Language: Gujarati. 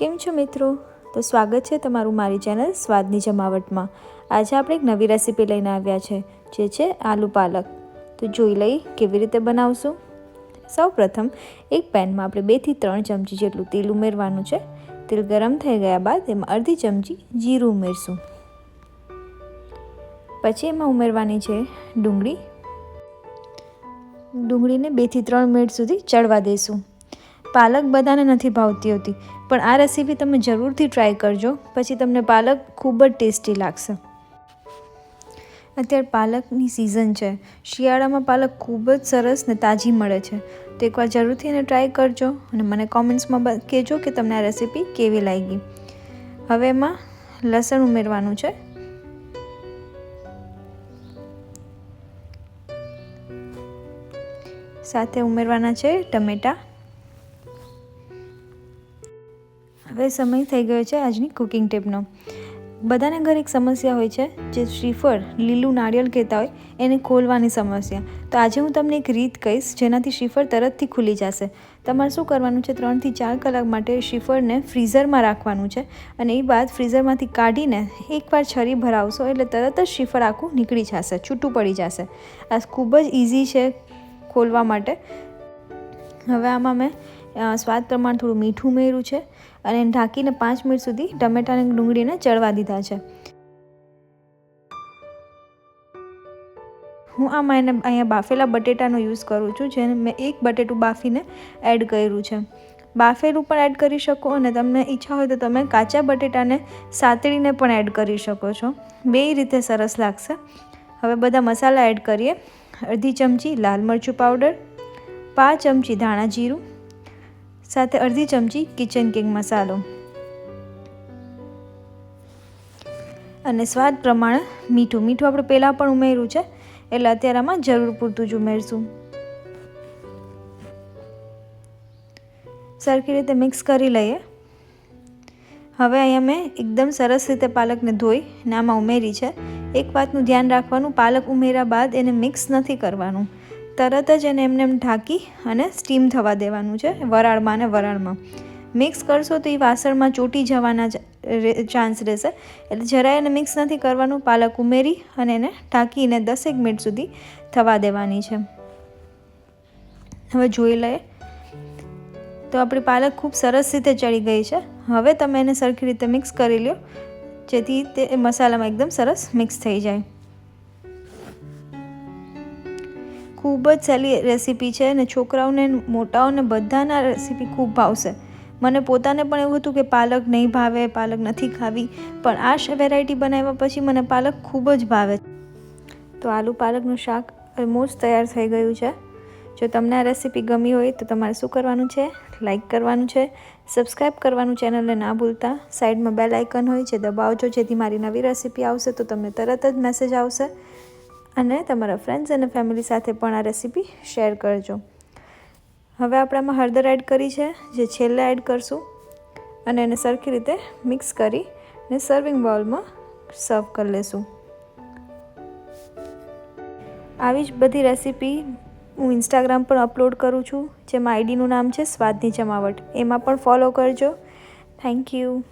કેમ છો મિત્રો? તો સ્વાગત છે તમારું મારી ચેનલ સ્વાદની જમાવટમાં. આજે આપણે એક નવી રેસીપી લઈને આવ્યા છે, જે છે આલુ પાલક. તો જોઈ લઈ કેવી રીતે બનાવશું. સૌ પ્રથમ, એક પેનમાં આપણે બેથી ત્રણ ચમચી જેટલું તેલ ઉમેરવાનું છે. તેલ ગરમ થઈ ગયા બાદ એમાં અડધી ચમચી જીરું ઉમેરશું. પછી એમાં ઉમેરવાની છે ડુંગળી. ડુંગળીને બેથી ત્રણ મિનિટ સુધી ચડવા દઈશું પાલક બધાને નથી ભાવતી હોતી પણ આ રેસીપી તમે જરૂરથી ટ્રાય કરજો. પછી તમને પાલક ખૂબ જ ટેસ્ટી લાગશે. અત્યારે પાલકની સિઝન છે. શિયાળામાં પાલક ખૂબ જ સરસ ને તાજી મળે છે. તો એકવાર જરૂરથી એને ટ્રાય કરજો અને મને કોમેન્ટ્સમાં કહેજો કે તમને આ રેસીપી કેવી લાગી. હવે એમાં લસણ ઉમેરવાનું છે. સાથે ઉમેરવાના છે ટમેટાં. હવે સમય થઈ ગયો છે આજની કુકિંગ ટીપનો બધાને ઘરે એક સમસ્યા હોય છે જે શ્રીફળ, લીલું નાળિયેર કહેતા હોય, એને ખોલવાની સમસ્યા. તો આજે હું તમને એક રીત કહીશ જેનાથી શ્રીફળ તરતથી ખુલી જશે. તમારે શું કરવાનું છે? ત્રણથી ચાર કલાક માટે શ્રીફળને ફ્રીઝરમાં રાખવાનું છે અને એ બાદ ફ્રીઝરમાંથી કાઢીને એકવાર છરી ભરાવશો એટલે તરત જ શ્રીફળ આખું નીકળી જશે, છૂટું પડી જશે. આ ખૂબ જ ઇઝી છે ખોલવા માટે. હવે આમાં મેં સ્વાદ પ્રમાણે થોડું મીઠું ઉમેર્યું છે. અને ઢાંકીને પાંચ મિનિટ સુધી ટમેટાની ડુંગળીને ચડવા દીધા છે. હું આમાં એને અહીંયા બાફેલા બટેટાનો યુઝ કરું છું, જેને મેં એક બટેટું બાફીને એડ કર્યું છે. બાફેલું પણ એડ કરી શકો અને તમને ઈચ્છા હોય તો તમે કાચા બટેટાને સાતળીને પણ એડ કરી શકો છો. બે રીતે સરસ લાગશે. હવે બધા મસાલા એડ કરીએ. અડધી ચમચી લાલ મરચું પાવડર, પાંચ ચમચી ધાણા જીરું સાથે અડધી ચમચી કિચન કિંગ મસાલો અને સ્વાદ પ્રમાણે મીઠું. મીઠું આપણે પહેલાં પણ ઉમેર્યું છે. એટલે અત્યારે આમાં જરૂર પૂરતું જ ઉમેરશું. સરખી રીતે મિક્સ કરી લઈએ. હવે અહીંયા મેં એકદમ સરસ રીતે પાલકને ધોઈ ને આમાં ઉમેરી છે. એક વાતનું ધ્યાન રાખવાનું, પાલક ઉમેર્યા બાદ એને મિક્સ નથી કરવાનું. તરત જ એને એમને એમ ઢાંકી અને સ્ટીમ થવા દેવાનું છે, વરાળમાં અને વરાળમાં. મિક્સ કરશો તો એ વાસણમાં ચોટી જવાના ચાન્સ રહેશે. એટલે જરાય એને મિક્સ નથી કરવાનું, પાલક ઉમેરી અને એને ઢાંકીને દસેક મિનિટ સુધી થવા દેવાની છે. હવે જોઈ લઈએ. તો આપણી પાલક ખૂબ સરસ રીતે ચડી ગઈ છે. હવે તમે એને સરખી રીતે મિક્સ કરી લો જેથી તે મસાલામાં એકદમ સરસ મિક્સ થઈ જાય. ખૂબ જ સહેલી રેસીપી છે અને છોકરાઓને, મોટાઓને બધાના રેસીપી ખૂબ ભાવશે. મને પોતાને પણ એવું હતું કે પાલક નહીં ભાવે, પાલક નથી ખાવી, પણ આ વેરાયટી બનાવ્યા પછી મને પાલક ખૂબ જ ભાવે તો આલુ પાલકનું શાક ઓલમોસ્ટ તૈયાર થઈ ગયું છે. જો તમને આ રેસીપી ગમી હોય તો તમારે શું કરવાનું છે? લાઇક કરવાનું છે સબસ્ક્રાઈબ કરવાનું ચેનલને ના ભૂલતા. સાઈડમાં બેલ આઇકન હોય છે, દબાવજો જેથી મારી નવી રેસીપી આવશે તો તમને તરત જ મેસેજ આવશે. અને તમારા ફ્રેન્ડ્સ અને ફેમિલી સાથે પણ આ રેસીપી શેર કરજો. હવે આપણે આમાં હળદર એડ કરી છે, જે છેલ્લે એડ કરશું. અને એને સરખી રીતે મિક્સ કરી ને સર્વિંગ બાઉલમાં સર્વ કરી લેશું. આવી જ બધી રેસીપી હું ઇન્સ્ટાગ્રામ પર અપલોડ કરું છું, જેમાં આઈડીનું નામ છે સ્વાદની જમાવટ. એમાં પણ ફોલો કરજો. Thank you